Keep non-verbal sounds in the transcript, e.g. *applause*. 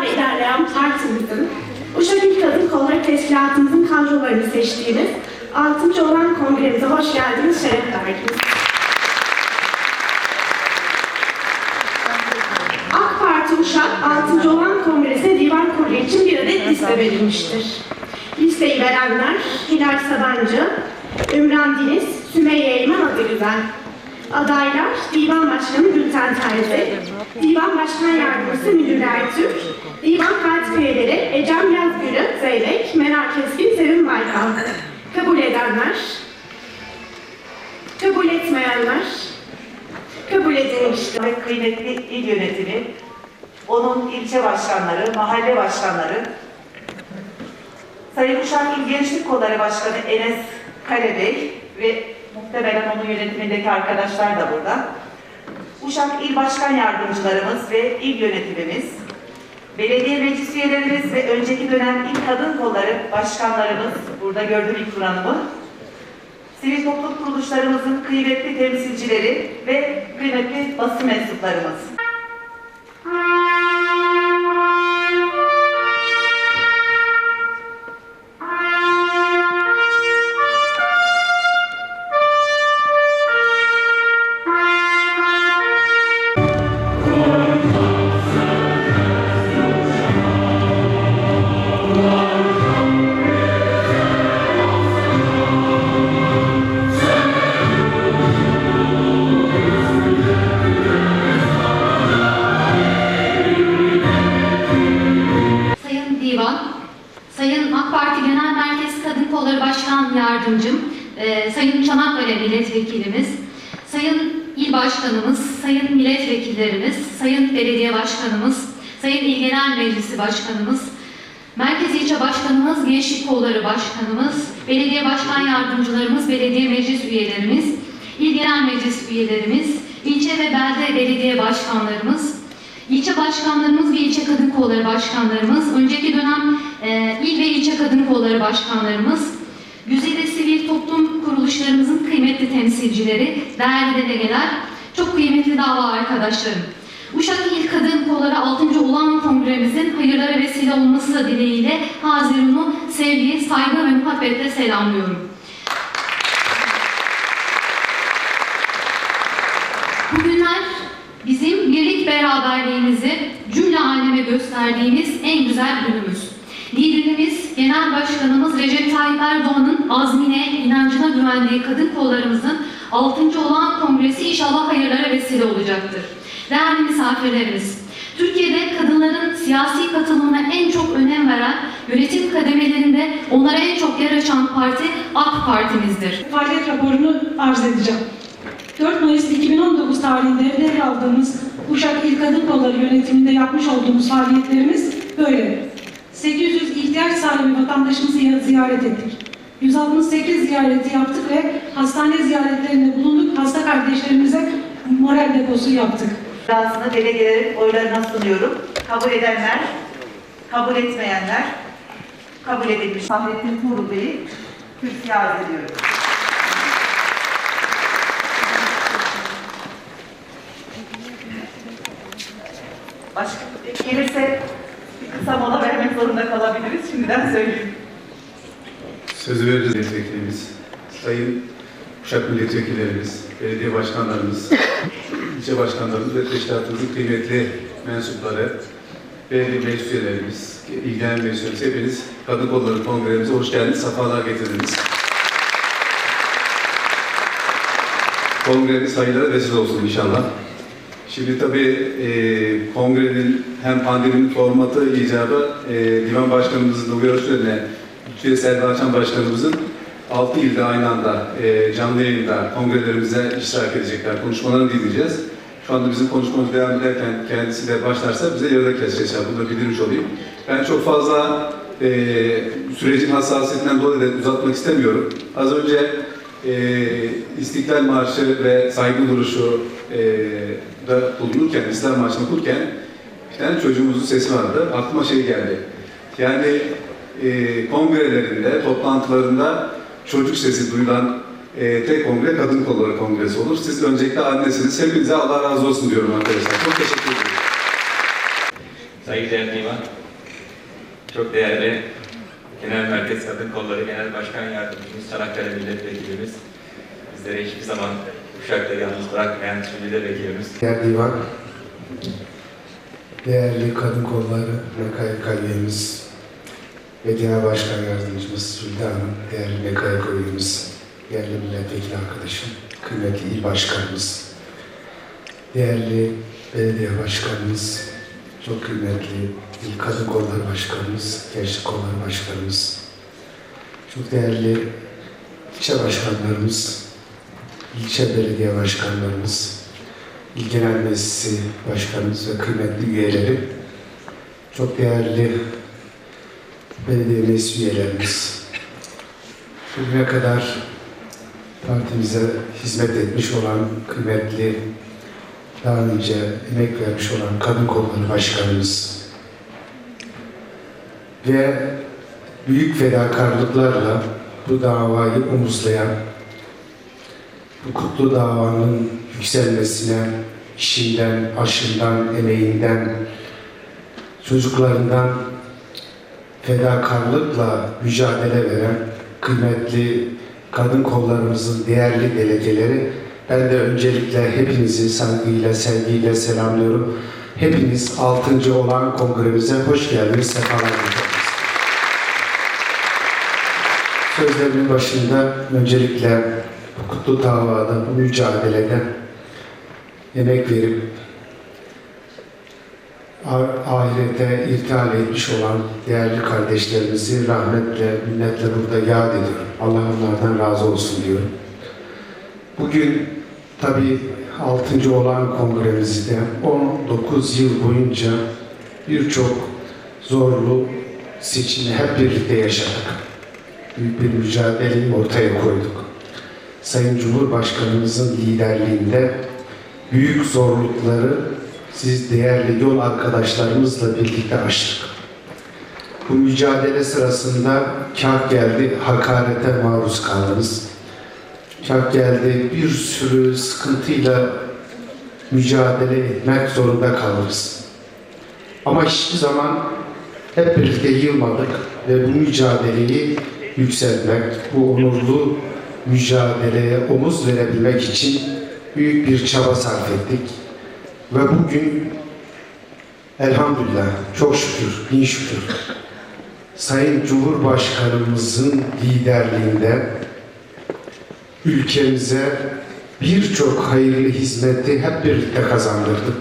ısrarla ilerleyen partimizin, Uşak Kadın Kolları Teşkilatımızın kadrolarını seçtiğiniz 6. olan kongremize hoş geldiniz, şeref verdiniz. AK Parti Uşak 6. olan kongresine divan kurulu için bir adet liste verilmiştir. Listeyi verenler Hilal Sabancı, Ümran Diniz, Sümeyye Eymen Adıgüzel. Adaylar Divan Başkanı Gülten Terzi, Divan Başkan Yardımcısı Müdür Ertürk, Divan Katip üyeleri Ecem Yazgülü, Zeybek, Meral Keskin, Sevim Baykal. Kabul edenler, kabul etmeyenler, kabul edilmiştir. ve kıymetli il yönetimi, onun ilçe başkanları, mahalle başkanları, Sayın Uşak İl Gençlik Kolları Başkanı Enes Karabey ve muhtemelen onun yönetimindeki arkadaşlar da burada. Uşak İl Başkan Yardımcılarımız ve il yönetimimiz, belediye meclis üyelerimiz ve önceki dönem İl Kadın Kolları Başkanlarımız, burada gördüm ilk Kur'an'ımı, sivil toplum kuruluşlarımızın kıymetli temsilcileri ve kıymetli basın mensuplarımız. E, Sayın Çanakkale Milletvekilimiz, Sayın İl Başkanımız, Sayın Milletvekillerimiz, Sayın Belediye Başkanımız, Sayın İl Genel Meclisi Başkanımız, Merkez İlçe Başkanımız, Gençlik Kolları Başkanımız, Belediye Başkan Yardımcılarımız, Belediye Meclis Üyelerimiz, İl Genel Meclis Üyelerimiz, ilçe ve belde belediye başkanlarımız, İlçe başkanlarımız ve ilçe kadın kolları başkanlarımız, önceki dönem e, il ve ilçe kadın kolları başkanlarımız, güzide sivil toplum kuruluşlarımızın kıymetli temsilcileri, değerli delegeler, çok kıymetli dava arkadaşlarım. Uşak İl Kadın Kolları 6. Ulan Kongremizin hayırlara vesile olması dileğiyle Hazirun'u sevgi, saygı ve muhabbetle selamlıyorum. Bugünler bizim birlik beraberliğimizi cümle aleme gösterdiğimiz en güzel günümüz. Liderimiz, Genel Başkanımız Recep Tayyip Erdoğan'ın azmine, inancına güvendiği kadın kollarımızın 6. olan kongresi inşallah hayırlara vesile olacaktır. Değerli misafirlerimiz, Türkiye'de kadınların siyasi katılımına en çok önem veren, yönetim kademelerinde onlara en çok yer açan parti AK Parti'mizdir. faaliyet raporunu arz edeceğim. 4 Mayıs 2019 tarihinde devraldığımız Uşak İl Kadın Kolları yönetiminde yapmış olduğumuz faaliyetlerimiz böyle. 800 ihtiyaç sahibi vatandaşımızı ziyaret ettik. 168 ziyareti yaptık ve hastane ziyaretlerinde bulunduk. Hasta kardeşlerimize moral deposu yaptık. İddiasını delegelerin oylarına sunuyorum. Kabul edenler, kabul etmeyenler, kabul edilmiş. Fahrettin Tuğrul Bey'i kürsüye arz ediyorum. Başka gelirse bir kısa mola vermek zorunda kalabiliriz. Şimdiden söyleyeyim. Sözü veririz milletvekilimiz, sayın Uşak milletvekillerimiz, belediye başkanlarımız, *laughs* ilçe başkanlarımız ve teşkilatımızın kıymetli mensupları, belediye meclis üyelerimiz, ilgilenen meclis üyelerimiz, hepiniz Kadın Kolları Kongremize hoş geldiniz, sefalar getirdiniz. Kongremiz hayırlara vesile olsun inşallah. Şimdi tabii e, kongrenin hem pandeminin formatı icabı e, divan başkanımızın da uyarısı Lütfiye Selvi Açan Başkanımızın 6 ilde aynı anda e, canlı yayında kongrelerimize iştirak edecekler. Konuşmalarını dinleyeceğiz. Şu anda bizim konuşmamız devam ederken kendisi de başlarsa bize yarıda. Yani Bunu da bildirmiş olayım. Ben çok fazla e, sürecin hassasiyetinden dolayı da uzatmak istemiyorum. Az önce e, İstiklal Marşı ve saygı duruşu e, da bulunurken, İstiklal Marşı'nı okurken bir tane çocuğumuzun sesi vardı. Aklıma şey geldi. Yani e, kongrelerinde, toplantılarında çocuk sesi duyulan e, tek kongre Kadın Kolları Kongresi olur. Siz öncelikle annesiniz. Hepinize Allah razı olsun diyorum arkadaşlar. Çok teşekkür ederim. Saygıdeğer Divan, çok değerli Genel Merkez Kadın Kolları Genel Başkan Yardımcımız, Çanakkale Milletvekilimiz, bizleri hiçbir zaman Uşak'ta yalnız bırakmayan milletvekilimiz, Değerli Divan, değerli kadın kolları MKK üyemiz ve Genel Başkan Yardımcımız Hanım, değerli MKK üyemiz, değerli milletvekili arkadaşım, kıymetli il başkanımız, değerli belediye başkanımız, çok kıymetli il kadın kolları başkanımız, gençlik kolları başkanımız, çok değerli ilçe başkanlarımız, ilçe belediye başkanlarımız, İl Genel Meclisi Başkanımız ve kıymetli üyeleri, çok değerli belediye meclis üyelerimiz, bugüne kadar partimize hizmet etmiş olan kıymetli, daha önce emek vermiş olan Kadın Kolları Başkanımız ve büyük fedakarlıklarla bu davayı omuzlayan bu kutlu davanın yükselmesine işinden, aşından, emeğinden, çocuklarından fedakarlıkla mücadele veren kıymetli kadın kollarımızın değerli delegeleri, ben de öncelikle hepinizi saygıyla, sevgiyle selamlıyorum. Hepiniz 6. olan kongremize hoş geldiniz, sefalar getirdiniz. Sözlerimin başında öncelikle kutlu davada, bu mücadelede emek verip ah- ahirete irtihal etmiş olan değerli kardeşlerimizi rahmetle, minnetle burada yad ediyorum. Allah onlardan razı olsun diyorum. Bugün tabii 6. olan kongremizde 19 yıl boyunca birçok zorlu seçimi hep birlikte yaşadık. Büyük bir mücadeleyi ortaya koyduk. Sayın Cumhurbaşkanımızın liderliğinde büyük zorlukları siz değerli yol arkadaşlarımızla birlikte aştık. Bu mücadele sırasında kah geldi hakarete maruz kaldınız. Kah geldi bir sürü sıkıntıyla mücadele etmek zorunda kalırız. Ama hiçbir zaman hep birlikte yılmadık ve bu mücadeleyi yükseltmek, bu onurlu mücadeleye omuz verebilmek için büyük bir çaba sarf ettik. Ve bugün elhamdülillah çok şükür, bin şükür Sayın Cumhurbaşkanımızın liderliğinde ülkemize birçok hayırlı hizmeti hep birlikte kazandırdık.